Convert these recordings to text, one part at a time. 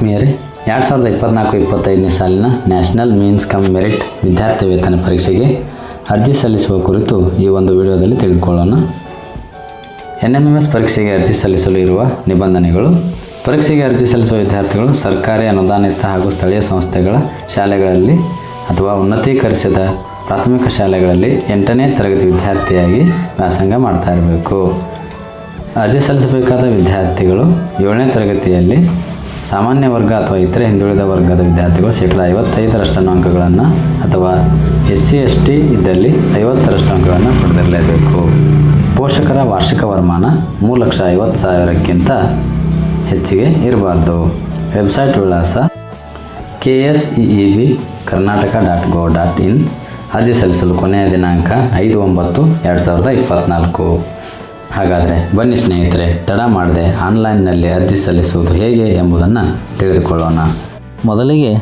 ಆತ್ಮೀಯರೇ, ಎರಡು ಸಾವಿರದ ಇಪ್ಪತ್ನಾಲ್ಕು ಇಪ್ಪತ್ತೈದನೇ ಸಾಲಿನ ನ್ಯಾಷನಲ್ ಮೀನ್ಸ್ ಕಮ್ ಮೆರಿಟ್ ವಿದ್ಯಾರ್ಥಿ ವೇತನ ಪರೀಕ್ಷೆಗೆ ಅರ್ಜಿ ಸಲ್ಲಿಸುವ ಕುರಿತು ಈ ಒಂದು ವಿಡಿಯೋದಲ್ಲಿ ತಿಳಿದುಕೊಳ್ಳೋಣ. ಎನ್ ಎಂ ಎಂ ಎಸ್ ಪರೀಕ್ಷೆಗೆ ಅರ್ಜಿ ಸಲ್ಲಿಸಲು ಇರುವ ನಿಬಂಧನೆಗಳು. ಪರೀಕ್ಷೆಗೆ ಅರ್ಜಿ ಸಲ್ಲಿಸುವ ವಿದ್ಯಾರ್ಥಿಗಳು ಸರ್ಕಾರಿ ಅನುದಾನಿತ ಹಾಗೂ ಸ್ಥಳೀಯ ಸಂಸ್ಥೆಗಳ ಶಾಲೆಗಳಲ್ಲಿ ಅಥವಾ ಉನ್ನತೀಕರಿಸಿದ ಪ್ರಾಥಮಿಕ ಶಾಲೆಗಳಲ್ಲಿ ಎಂಟನೇ ತರಗತಿ ವಿದ್ಯಾರ್ಥಿಯಾಗಿ ವ್ಯಾಸಂಗ ಮಾಡ್ತಾ ಇರಬೇಕು. ಅರ್ಜಿ ಸಲ್ಲಿಸಬೇಕಾದ ವಿದ್ಯಾರ್ಥಿಗಳು ಏಳನೇ ತರಗತಿಯಲ್ಲಿ ಸಾಮಾನ್ಯ ವರ್ಗ ಅಥವಾ ಇತರೆ ಹಿಂದುಳಿದ ವರ್ಗದ ವಿದ್ಯಾರ್ಥಿಗಳು ಶೇಕಡ ಐವತ್ತೈದರಷ್ಟನ್ನು ಅಂಕಗಳನ್ನು ಅಥವಾ ಎಸ್ ಸಿ ಎಸ್ ಟಿ ಇದ್ದಲ್ಲಿ ಐವತ್ತರಷ್ಟು ಅಂಕಗಳನ್ನು ಪಡೆದಿರಲೇಬೇಕು. ಪೋಷಕರ ವಾರ್ಷಿಕ ವರಮಾನ ಮೂರು ಲಕ್ಷ ಐವತ್ತು ಸಾವಿರಕ್ಕಿಂತ ಹೆಚ್ಚಿಗೆ ಇರಬಾರ್ದು. ವೆಬ್ಸೈಟ್ ವಿಳಾಸ K S E E B Karnataka dot gov dot in. ಅರ್ಜಿ ಸಲ್ಲಿಸಲು ಕೊನೆಯ ದಿನಾಂಕ ಐದು ಒಂಬತ್ತು ಎರಡು ಸಾವಿರದ ಇಪ್ಪತ್ತ್ನಾಲ್ಕು ಹಾಗಾದರೆ ಬನ್ನಿ ಸ್ನೇಹಿತರೆ, ತಡ ಮಾಡದೆ ಆನ್ಲೈನ್ನಲ್ಲಿ ಅರ್ಜಿ ಸಲ್ಲಿಸುವುದು ಹೇಗೆ ಎಂಬುದನ್ನು ತಿಳಿದುಕೊಳ್ಳೋಣ. ಮೊದಲಿಗೆ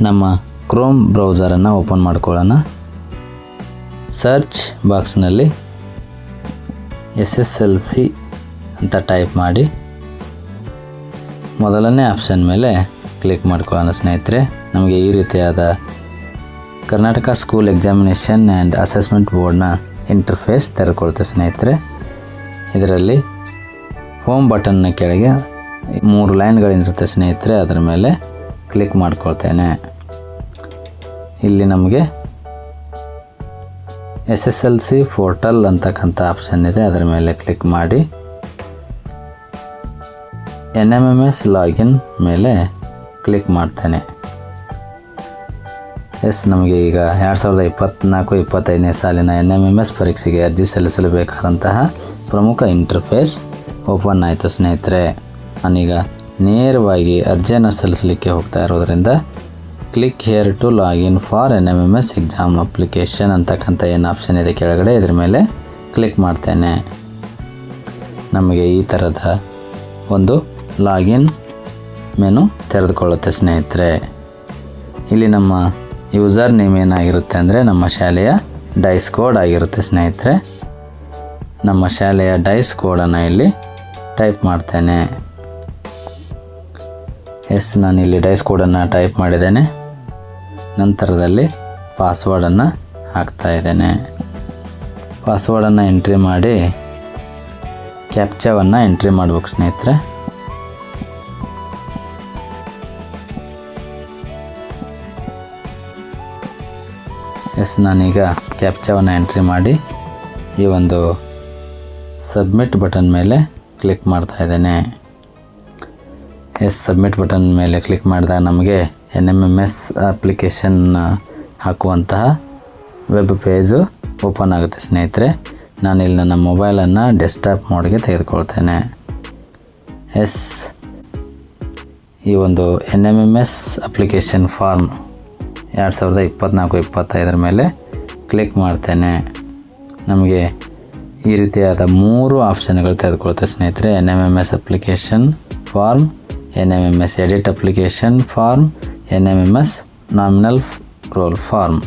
ನಮ್ಮ ಕ್ರೋಮ್ ಬ್ರೌಸರನ್ನು ಓಪನ್ ಮಾಡಿಕೊಳ್ಳೋಣ. ಸರ್ಚ್ ಬಾಕ್ಸ್ನಲ್ಲಿ ಎಸ್ ಎಸ್ ಎಲ್ ಸಿ ಅಂತ ಟೈಪ್ ಮಾಡಿ. ಮೊದಲನೇ ಆಪ್ಷನ್ ಮೇಲೆ ಕ್ಲಿಕ್ ಮಾಡ್ಕೊಳ್ಳೋಣ ಸ್ನೇಹಿತರೆ. ನಮಗೆ ಈ ರೀತಿಯಾದ Karnataka school examination and assessment ಬೋರ್ಡ್ನ ಇಂಟರ್ಫೇಸ್ ತೆರೆದುಕೊಳ್ತೆ ಸ್ನೇಹಿತರೆ. ಇದರಲ್ಲಿ ಹೋಮ್ ಬಟನ್ನ ಕೆಳಗೆ ಮೂರು ಲೈನ್ಗಳಿರುತ್ತೆ ಸ್ನೇಹಿತರೆ, ಅದರ ಮೇಲೆ ಕ್ಲಿಕ್ ಮಾಡ್ಕೊಳ್ತೇನೆ. ಇಲ್ಲಿ ನಮಗೆ S S L C portal ಅಂತಕ್ಕಂಥ ಆಪ್ಷನ್ ಇದೆ, ಅದರ ಮೇಲೆ ಕ್ಲಿಕ್ ಮಾಡಿ. N M M S login ಮೇಲೆ ಕ್ಲಿಕ್ ಮಾಡ್ತೇನೆ. ಎಸ್ ನಮಗೆ ಈಗ ಎರಡು ಸಾವಿರದ ಇಪ್ಪತ್ತ್ನಾಲ್ಕು ಇಪ್ಪತ್ತೈದನೇ ಸಾಲಿನ ಎನ್ ಎಂ ಎಂ ಎಸ್ ಪರೀಕ್ಷೆಗೆ ಅರ್ಜಿ ಸಲ್ಲಿಸಲು ಬೇಕಾದಂತಹ ಪ್ರಮುಖ ಇಂಟರ್ಫೇಸ್ ಓಪನ್ ಆಯಿತು ಸ್ನೇಹಿತರೆ. ನಾನೀಗ ನೇರವಾಗಿ ಅರ್ಜಿಯನ್ನು ಸಲ್ಲಿಸಲಿಕ್ಕೆ ಹೋಗ್ತಾ ಇರೋದ್ರಿಂದ click here to login for N M M S exam application ಅಂತಕ್ಕಂಥ ಏನು ಆಪ್ಷನ್ ಇದೆ ಕೆಳಗಡೆ, ಇದ್ರ ಮೇಲೆ ಕ್ಲಿಕ್ ಮಾಡ್ತೇನೆ. ನಮಗೆ ಈ ಥರದ ಒಂದು ಲಾಗಿನ್ ಮೆನು ತೆರೆದುಕೊಳ್ಳುತ್ತೆ ಸ್ನೇಹಿತರೆ. ಇಲ್ಲಿ ನಮ್ಮ ಯೂಸರ್ ನೇಮ್ ಏನಾಗಿರುತ್ತೆ ಅಂದರೆ ನಮ್ಮ ಶಾಲೆಯ ಡೈಸ್ ಕೋಡ್ ಆಗಿರುತ್ತೆ ಸ್ನೇಹಿತರೆ. ನಮ್ಮ ಶಾಲೆಯ ಡೈಸ್ ಕೋಡನ್ನು ಇಲ್ಲಿ ಟೈಪ್ ಮಾಡ್ತೇನೆ. ಎಸ್ ನಾನು ಇಲ್ಲಿ ಡೈಸ್ ಕೋಡನ್ನು ಟೈಪ್ ಮಾಡಿದ್ದೇನೆ. ನಂತರದಲ್ಲಿ ಪಾಸ್ವರ್ಡನ್ನು ಹಾಕ್ತಾ ಇದ್ದೇನೆ. ಪಾಸ್ವರ್ಡನ್ನು ಎಂಟ್ರಿ ಮಾಡಿ ಕ್ಯಾಪ್ಚಾವನ್ನು ಎಂಟ್ರಿ ಮಾಡ್ಬೇಕು ಸ್ನೇಹಿತರೆ. ಎಸ್ ನಾನೀಗ ಕ್ಯಾಪ್ಚಾವನ್ನು ಎಂಟ್ರಿ ಮಾಡಿ ಈ ಒಂದು ಸಬ್ಮಿಟ್ ಬಟನ್ ಮೇಲೆ ಕ್ಲಿಕ್ ಮಾಡ್ತಾ ಇದ್ದೇನೆ. ಎಸ್ ಸಬ್ಮಿಟ್ ಬಟನ್ ಮೇಲೆ ಕ್ಲಿಕ್ ಮಾಡಿದಾಗ ನಮಗೆ N M M S application ಹಾಕುವಂತಹ web page open ಆಗುತ್ತೆ ಸ್ನೇಹಿತರೆ. ನಾನು ಇಲ್ಲಿ ನನ್ನ ಮೊಬೈಲನ್ನು ಡೆಸ್ಕ್ಟಾಪ್ ಮೋಡ್ಗೆ ತೆಗೆದುಕೊಳ್ತೇನೆ. ಎಸ್ ಈ ಒಂದು N M M S application form ಎರಡು ಸಾವಿರದ ಇಪ್ಪತ್ತ್ನಾಲ್ಕು ಇಪ್ಪತ್ತೈದರ ಮೇಲೆ ಕ್ಲಿಕ್ ಮಾಡ್ತೇನೆ. ನಮಗೆ ಈ ರೀತಿಯಾದ ಮೂರು ಆಪ್ಷನ್ಗಳು ತೆಗೆದುಕೊಳ್ತಾ ಸ್ನೇಹಿತರೆ. N M M S application form N M M S edit application form N M M S nominal roll form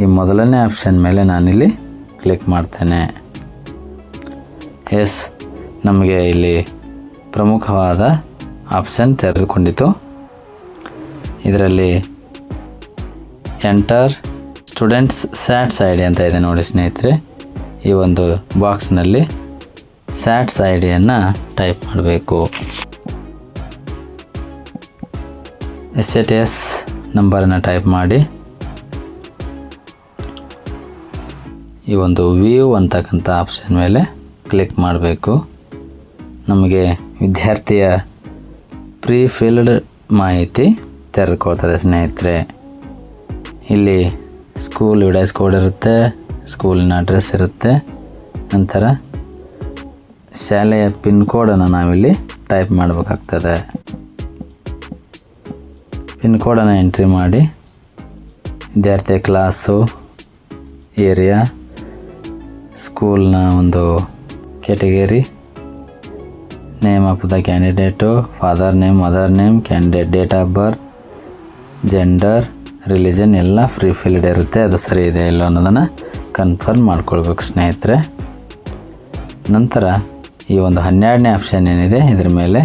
ಈ ಮೊದಲನೇ ಆಪ್ಷನ್ ಮೇಲೆ ನಾನಿಲ್ಲಿ ಕ್ಲಿಕ್ ಮಾಡ್ತೇನೆ. ಎಸ್ ನಮಗೆ ಇಲ್ಲಿ ಪ್ರಮುಖವಾದ ಆಪ್ಷನ್ ತೆರೆದುಕೊಂಡಿತು ಇದರಲ್ಲಿ ಎಂಟರ್ ಸ್ಟೂಡೆಂಟ್ಸ್ ಸ್ಯಾಟ್ಸ್ ಐಡಿ ಅಂತ ಇದೆ ನೋಡಿ ಸ್ನೇಹಿತರೆ. ಈ ಒಂದು ಬಾಕ್ಸ್ನಲ್ಲಿ ಸ್ಯಾಟ್ಸ್ ಐ ಡಿಯನ್ನು ಟೈಪ್ ಮಾಡಬೇಕು. ಎಸ್ ಎ ಟಿ ಎಸ್ ನಂಬರನ್ನು ಟೈಪ್ ಮಾಡಿ. ಈ ಒಂದು ವ್ಯೂ ಅಂತಕ್ಕಂಥ ಆಪ್ಷನ್ ಮೇಲೆ ಕ್ಲಿಕ್ ಮಾಡಬೇಕು. ನಮಗೆ ವಿದ್ಯಾರ್ಥಿಯ ಪ್ರೀ ಫಿಲ್ಡ್ ಮಾಹಿತಿ ತೆರೆದುಕೊಳ್ತದೆ ಸ್ನೇಹಿತರೆ. ಇಲ್ಲಿ ಸ್ಕೂಲ್ ವಿಡೈಸ್ ಕೋಡ್ ಇರುತ್ತೆ. ಸ್ಕೂಲಿನ ಅಡ್ರೆಸ್ ಇರುತ್ತೆ. ನಂತರ ಶಾಲೆಯ ಪಿನ್ ಕೋಡನ್ನು ನಾವಿಲ್ಲಿ ಟೈಪ್ ಮಾಡಬೇಕಾಗ್ತದೆ. ಪಿನ್ ಕೋಡನ್ನು ಎಂಟ್ರಿ ಮಾಡಿ. ವಿದ್ಯಾರ್ಥಿಯ ಕ್ಲಾಸು ಏರಿಯಾ ಸ್ಕೂಲ್ನ ಒಂದು category name of the candidate father name mother name candidate date of birth gender religion ಎಲ್ಲ ಫ್ರೀ ಫಿಲ್ಡ್ ಇರುತ್ತೆ, ಅದು ಸರಿ ಇದೆ ಇಲ್ಲ ಅನ್ನೋದನ್ನು ಕನ್ಫರ್ಮ್ ಮಾಡ್ಕೊಳ್ಬೇಕು ಸ್ನೇಹಿತರೆ. ನಂತರ ಈ ಒಂದು ಹನ್ನೆರಡನೇ ಆಪ್ಷನ್ ಏನಿದೆ, ಇದ್ರ ಮೇಲೆ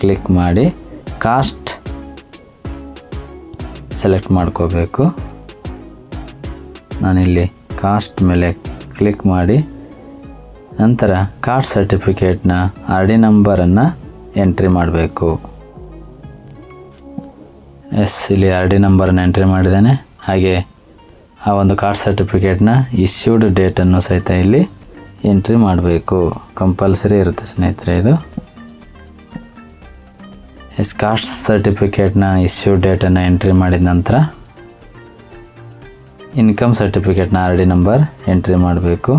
ಕ್ಲಿಕ್ ಮಾಡಿ ಕಾಸ್ಟ್ ಸೆಲೆಕ್ಟ್ ಮಾಡ್ಕೋಬೇಕು. ನಾನಿಲ್ಲಿ ಕಾಸ್ಟ್ ಮೇಲೆ ಕ್ಲಿಕ್ ಮಾಡಿ, ನಂತರ ಕಾಸ್ಟ್ ಸರ್ಟಿಫಿಕೇಟ್ನ ಆರ್ ಡಿ ನಂಬರನ್ನು ಎಂಟ್ರಿ ಮಾಡಬೇಕು. ಎಸ್, ಇಲ್ಲಿ ಆರ್ ಡಿ ನಂಬರನ್ನು ಎಂಟ್ರಿ ಮಾಡಿದ್ದೇನೆ. ಹಾಗೆ ಆ ಒಂದು ಕಾರ್ಡ್ ಸರ್ಟಿಫಿಕೇಟ್ನ ಇಶ್ಯೂಡ್ ಡೇಟನ್ನು ಸಹಿತ ಇಲ್ಲಿ ಎಂಟ್ರಿ ಮಾಡಬೇಕು. ಕಂಪಲ್ಸರಿ ಇರುತ್ತೆ ಸ್ನೇಹಿತರೆ ಇದು. ಎಸ್ ಕಾಸ್ಟ್ ಸರ್ಟಿಫಿಕೇಟ್ನ ಇಶ್ಯೂಡ್ ಡೇಟನ್ನು ಎಂಟ್ರಿ ಮಾಡಿದ ನಂತರ ಇನ್ಕಮ್ ಸರ್ಟಿಫಿಕೇಟ್ನ ಆರ್ ಡಿ ನಂಬರ್ ಎಂಟ್ರಿ ಮಾಡಬೇಕು.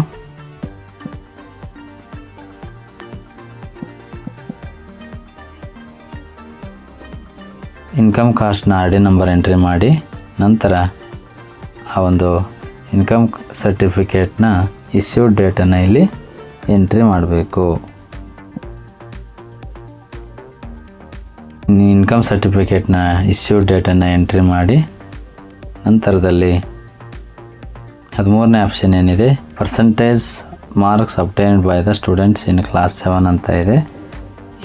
ಇನ್ಕಮ್ ಕಾಸ್ಟ್ನ ಆರ್ ಡಿ ನಂಬರ್ ಎಂಟ್ರಿ ಮಾಡಿ, ನಂತರ ಆ ಒಂದು ಇನ್ಕಮ್ ಸರ್ಟಿಫಿಕೇಟ್ನ ಇಶ್ಯೂ ಡೇಟನ್ನು ಇಲ್ಲಿ ಎಂಟ್ರಿ ಮಾಡಬೇಕು. ಇನ್ಕಮ್ ಸರ್ಟಿಫಿಕೇಟ್ನ ಇಶ್ಯೂ ಡೇಟನ್ನು ಎಂಟ್ರಿ ಮಾಡಿ, ನಂತರದಲ್ಲಿ ಹದಿಮೂರನೇ ಆಪ್ಷನ್ ಏನಿದೆ? Percentage marks obtained by the students in class seven ಅಂತ ಇದೆ.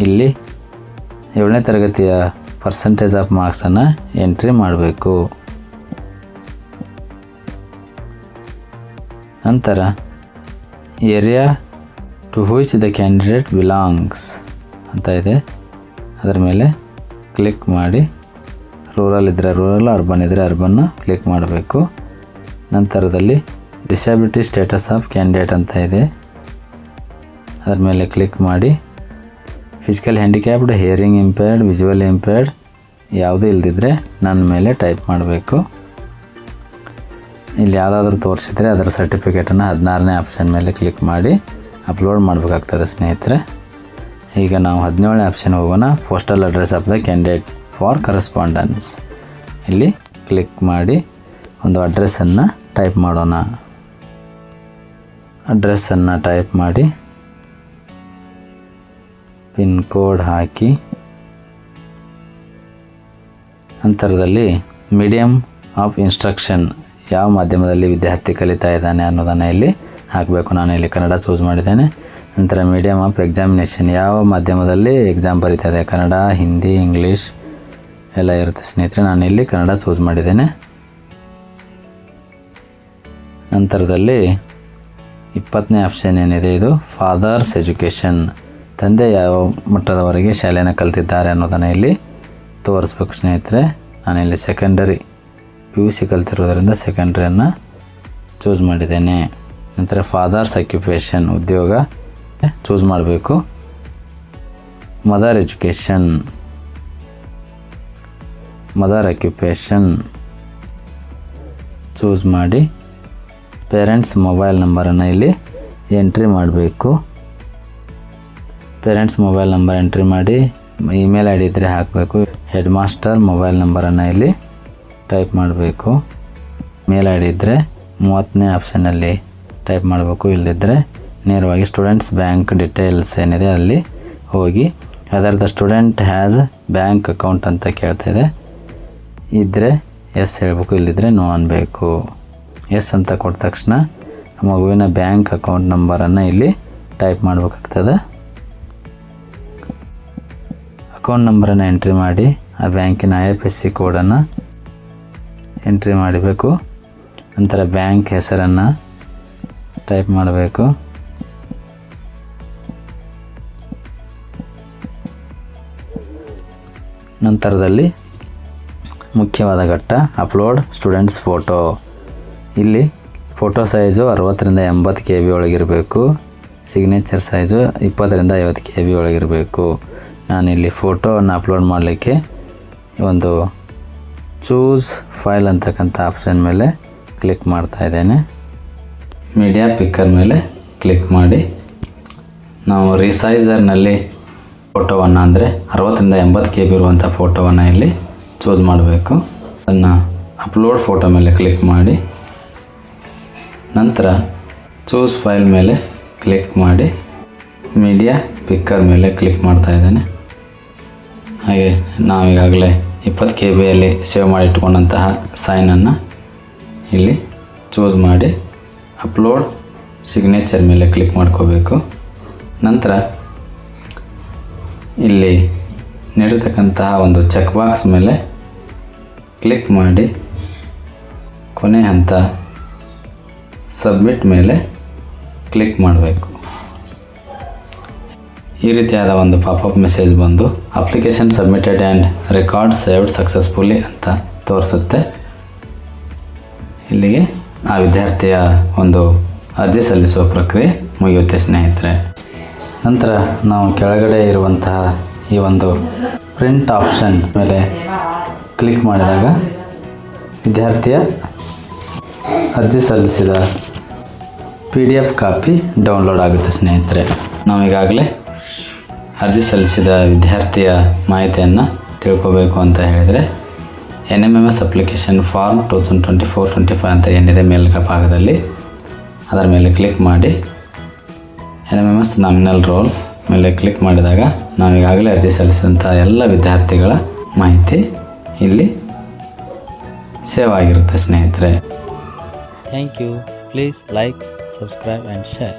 ಇಲ್ಲಿ ಏಳನೇ ತರಗತಿಯ ಪರ್ಸಂಟೇಜ್ ಆಫ್ ಮಾರ್ಕ್ಸನ್ನು ಎಂಟ್ರಿ ಮಾಡಬೇಕು. ನಂತರ area to which the candidate belongs ಅಂತ ಇದೆ. ಅದರ ಮೇಲೆ ಕ್ಲಿಕ್ ಮಾಡಿ. ರೂರಲ್ ಇದ್ದರೆ ರೂರಲ್ ಅರ್ಬನ್ ಇದ್ದರೆ ಅರ್ಬನ್ನು ಕ್ಲಿಕ್ ಮಾಡಬೇಕು. ನಂತರದಲ್ಲಿ ಡಿಸಬಿಲಿಟಿ ಸ್ಟೇಟಸ್ ಆಫ್ ಕ್ಯಾಂಡಿಡೇಟ್ ಅಂತ ಇದೆ. ಅದರ ಮೇಲೆ ಕ್ಲಿಕ್ ಮಾಡಿ. Physical handicapped hearing impaired visual impaired ಯಾವುದೂ ಇಲ್ದಿದ್ರೆ ನನ್ನ ಮೇಲೆ ಟೈಪ್ ಮಾಡಬೇಕು. ಇಲ್ಲಿ ಯಾವುದಾದ್ರೂ ತೋರಿಸಿದರೆ ಅದರ ಸರ್ಟಿಫಿಕೇಟನ್ನು ಹದಿನಾರನೇ ಆಪ್ಷನ್ ಮೇಲೆ ಕ್ಲಿಕ್ ಮಾಡಿ ಅಪ್ಲೋಡ್ ಮಾಡಬೇಕಾಗ್ತದೆ ಸ್ನೇಹಿತರೆ. ಈಗ ನಾವು ಹದಿನೇಳನೇ ಆಪ್ಷನ್ ಹೋಗೋಣ. Postal address of the candidate for correspondence ಇಲ್ಲಿ ಕ್ಲಿಕ್ ಮಾಡಿ ಒಂದು ಅಡ್ರೆಸ್ಸನ್ನು ಟೈಪ್ ಮಾಡೋಣ. ಅಡ್ರೆಸ್ಸನ್ನು ಟೈಪ್ ಮಾಡಿ. ಪಿನ್ ಕೋಡ್ ಹಾಕಿ. ನಂತರದಲ್ಲಿ ಮೀಡಿಯಮ್ ಆಫ್ ಇನ್ಸ್ಟ್ರಕ್ಷನ್ ಯಾವ ಮಾಧ್ಯಮದಲ್ಲಿ ವಿದ್ಯಾರ್ಥಿ ಕಲಿತಾ ಇದ್ದಾನೆ ಅನ್ನೋದನ್ನು ಇಲ್ಲಿ ಹಾಕಬೇಕು. ನಾನು ಇಲ್ಲಿ ಕನ್ನಡ ಚೂಸ್ ಮಾಡಿದ್ದೇನೆ. ನಂತರ ಮೀಡಿಯಮ್ ಆಫ್ ಎಕ್ಸಾಮಿನೇಷನ್ ಯಾವ ಮಾಧ್ಯಮದಲ್ಲಿ ಎಕ್ಸಾಮ್ ಬರೀತಾ ಇದೆ? ಕನ್ನಡ, ಹಿಂದಿ, ಇಂಗ್ಲೀಷ್ ಎಲ್ಲ ಇರುತ್ತೆ ಸ್ನೇಹಿತರೆ. ನಾನು ಇಲ್ಲಿ ಕನ್ನಡ ಚೂಸ್ ಮಾಡಿದ್ದೇನೆ. ನಂತರದಲ್ಲಿ ಇಪ್ಪತ್ತನೇ ಆಪ್ಷನ್ ಏನಿದೆ? ಇದು ಫಾದರ್ಸ್ ಎಜುಕೇಷನ್ ತಂದೆ ಯಾವ ಮಟ್ಟದವರೆಗೆ ಶಾಲೆಯನ್ನು ಕಲ್ತಿದ್ದಾರೆ ಅನ್ನೋದನ್ನು ಇಲ್ಲಿ ತೋರಿಸ್ಬೇಕು ಸ್ನೇಹಿತರೆ. ನಾನು ಇಲ್ಲಿ ಸೆಕೆಂಡರಿ ಪಿ ಯು ಸಿ ಕಲ್ತಿರೋದರಿಂದ ಸೆಕೆಂಡ್ರಿಯನ್ನು ಚೂಸ್ ಮಾಡಿದ್ದೇನೆ. ನಂತರ ಫಾದರ್ಸ್ ಅಕ್ಯುಪೇಷನ್ ಉದ್ಯೋಗ ಚೂಸ್ ಮಾಡಬೇಕು. Mother education mother occupation choose ಮಾಡಿ ಪೇರೆಂಟ್ಸ್ ಮೊಬೈಲ್ ನಂಬರನ್ನು ಇಲ್ಲಿ ಎಂಟ್ರಿ ಮಾಡಬೇಕು. ಪೇರೆಂಟ್ಸ್ ಮೊಬೈಲ್ ನಂಬರ್ ಎಂಟ್ರಿ ಮಾಡಿ ಇಮೇಲ್ ಐ ಡಿ ಇದ್ದರೆ ಹಾಕಬೇಕು. ಹೆಡ್ ಮಾಸ್ಟರ್ ಮೊಬೈಲ್ ನಂಬರನ್ನು ಇಲ್ಲಿ ಟೈಪ್ ಮಾಡಬೇಕು. ಮೇಲ್ ಐ ಡಿ ಇದ್ದರೆ ಮೂವತ್ತನೇ ಆಪ್ಷನಲ್ಲಿ ಟೈಪ್ ಮಾಡಬೇಕು. ಇಲ್ಲದಿದ್ದರೆ ನೇರವಾಗಿ ಸ್ಟೂಡೆಂಟ್ಸ್ ಬ್ಯಾಂಕ್ ಡಿಟೇಲ್ಸ್ ಏನಿದೆ ಅಲ್ಲಿ ಹೋಗಿ whether the student has bank account ಅಂತ ಕೇಳ್ತಾ ಇದೆ. ಇದ್ದರೆ ಎಸ್ ಹೇಳಬೇಕು ಇಲ್ಲಿದ್ದರೆ ನೋ ಅನ್ಬೇಕು. ಎಸ್ ಅಂತ ಕೊಟ್ಟ ತಕ್ಷಣ ಮಗುವಿನ ಬ್ಯಾಂಕ್ ಅಕೌಂಟ್ ನಂಬರನ್ನು ಇಲ್ಲಿ ಟೈಪ್ ಮಾಡಬೇಕಾಗ್ತದೆ. ಅಕೌಂಟ್ ನಂಬರನ್ನು ಎಂಟ್ರಿ ಮಾಡಿ, ಆ ಬ್ಯಾಂಕಿನ ಐ ಎಫ್ ಎಸ್ ಸಿ ಕೋಡನ್ನು ಎಂಟ್ರಿ ಮಾಡಬೇಕು. ನಂತರ ಬ್ಯಾಂಕ್ ಹೆಸರನ್ನು ಟೈಪ್ ಮಾಡಬೇಕು. ನಂತರದಲ್ಲಿ ಮುಖ್ಯವಾದ ಘಟ್ಟ, ಅಪ್ಲೋಡ್ ಸ್ಟೂಡೆಂಟ್ಸ್ ಫೋಟೋ. ಇಲ್ಲಿ ಫೋಟೋ ಸೈಜು ಅರವತ್ತರಿಂದ ಎಂಬತ್ತು ಕೆ ಬಿ ಒಳಗಿರಬೇಕು. ಸಿಗ್ನೇಚರ್ ಸೈಜು ಇಪ್ಪತ್ತರಿಂದ ಐವತ್ತು ಕೆ ಬಿ ಒಳಗಿರಬೇಕು. ನಾನಿಲ್ಲಿ ಫೋಟೋವನ್ನು ಅಪ್ಲೋಡ್ ಮಾಡಲಿಕ್ಕೆ ಒಂದು ಚೂಸ್ ಫೈಲ್ ಅಂತಕ್ಕಂಥ ಆಪ್ಷನ್ ಮೇಲೆ ಕ್ಲಿಕ್ ಮಾಡ್ತಾ ಇದ್ದೇನೆ. ಮೀಡಿಯಾ ಪಿಕ್ಕರ್ ಮೇಲೆ ಕ್ಲಿಕ್ ಮಾಡಿ. ನಾವು ರಿಸೈಸರ್ನಲ್ಲಿ ಫೋಟೋವನ್ನು ಅಂದರೆ ಅರವತ್ತರಿಂದ ಎಂಬತ್ತು ಕೆ ಬಿ ಇರುವಂಥ ಫೋಟೋವನ್ನು ಇಲ್ಲಿ ಚೂಸ್ ಮಾಡಬೇಕು. ಅದನ್ನು ಅಪ್ಲೋಡ್ ಫೋಟೋ ಮೇಲೆ ಕ್ಲಿಕ್ ಮಾಡಿ. ನಂತರ ಚೂಸ್ ಫೈಲ್ ಮೇಲೆ ಕ್ಲಿಕ್ ಮಾಡಿ. ಮೀಡಿಯಾ ಪಿಕ್ಕರ್ ಮೇಲೆ ಕ್ಲಿಕ್ ಮಾಡ್ತಾ ಇದ್ದೇನೆ. ನಾವೀಗಾಗಲೇ ಇಪ್ಪತ್ತು ಕೆ ಬಿಯಲ್ಲಿ ಸೇವ್ ಮಾಡಿಟ್ಕೊಂಡಂತಹ ಸೈನನ್ನು ಇಲ್ಲಿ ಚೂಸ್ ಮಾಡಿ ಅಪ್ಲೋಡ್ ಸಿಗ್ನೇಚರ್ ಮೇಲೆ ಕ್ಲಿಕ್ ಮಾಡ್ಕೋಬೇಕು. ನಂತರ ಇಲ್ಲಿ ನೀಡಿರ್ತಕ್ಕಂತಹ ಒಂದು ಚೆಕ್ ಬಾಕ್ಸ್ ಮೇಲೆ ಕ್ಲಿಕ್ ಮಾಡಿ, ಕೊನೆ ಹಂತ ಸಬ್ಮಿಟ್ ಮೇಲೆ ಕ್ಲಿಕ್ ಮಾಡಬೇಕು. ಈ ರೀತಿಯಾದ ಒಂದು ಪಾಪಪ್ ಮೆಸೇಜ್ ಬಂದು application submitted and record saved successfully ಅಂತ ತೋರಿಸುತ್ತೆ. ಇಲ್ಲಿಗೆ ಆ ವಿದ್ಯಾರ್ಥಿಯ ಒಂದು ಅರ್ಜಿ ಸಲ್ಲಿಸುವ ಪ್ರಕ್ರಿಯೆ ಮುಗಿಯುತ್ತೆ ಸ್ನೇಹಿತರೆ. ನಂತರ ನಾವು ಕೆಳಗಡೆ ಇರುವಂತಹ ಈ ಒಂದು ಪ್ರಿಂಟ್ ಆಪ್ಷನ್ ಮೇಲೆ ಕ್ಲಿಕ್ ಮಾಡಿದಾಗ ವಿದ್ಯಾರ್ಥಿಯ ಅರ್ಜಿ ಸಲ್ಲಿಸಿದ P D F copy download ಆಗುತ್ತೆ ಸ್ನೇಹಿತರೆ. ನಾವು ಈಗಾಗಲೇ ಅರ್ಜಿ ಸಲ್ಲಿಸಿದ ವಿದ್ಯಾರ್ಥಿಯ ಮಾಹಿತಿಯನ್ನು ತಿಳ್ಕೋಬೇಕು ಅಂತ ಹೇಳಿದರೆ N M M S application form two thousand twenty four twenty five ಅಂತ ಏನಿದೆ ಮೇಲಿನ ಭಾಗದಲ್ಲಿ. ಅದರ ಮೇಲೆ ಕ್ಲಿಕ್ ಮಾಡಿ. N M M S nominal roll ಮೇಲೆ ಕ್ಲಿಕ್ ಮಾಡಿದಾಗ ನಾವು ಈಗಾಗಲೇ ಅರ್ಜಿ ಸಲ್ಲಿಸಿದಂಥ ಎಲ್ಲ ವಿದ್ಯಾರ್ಥಿಗಳ ಮಾಹಿತಿ ಇಲ್ಲಿ ಸೇವ್ ಆಗಿರುತ್ತೆ ಸ್ನೇಹಿತರೆ. Thank you please like subscribe and share.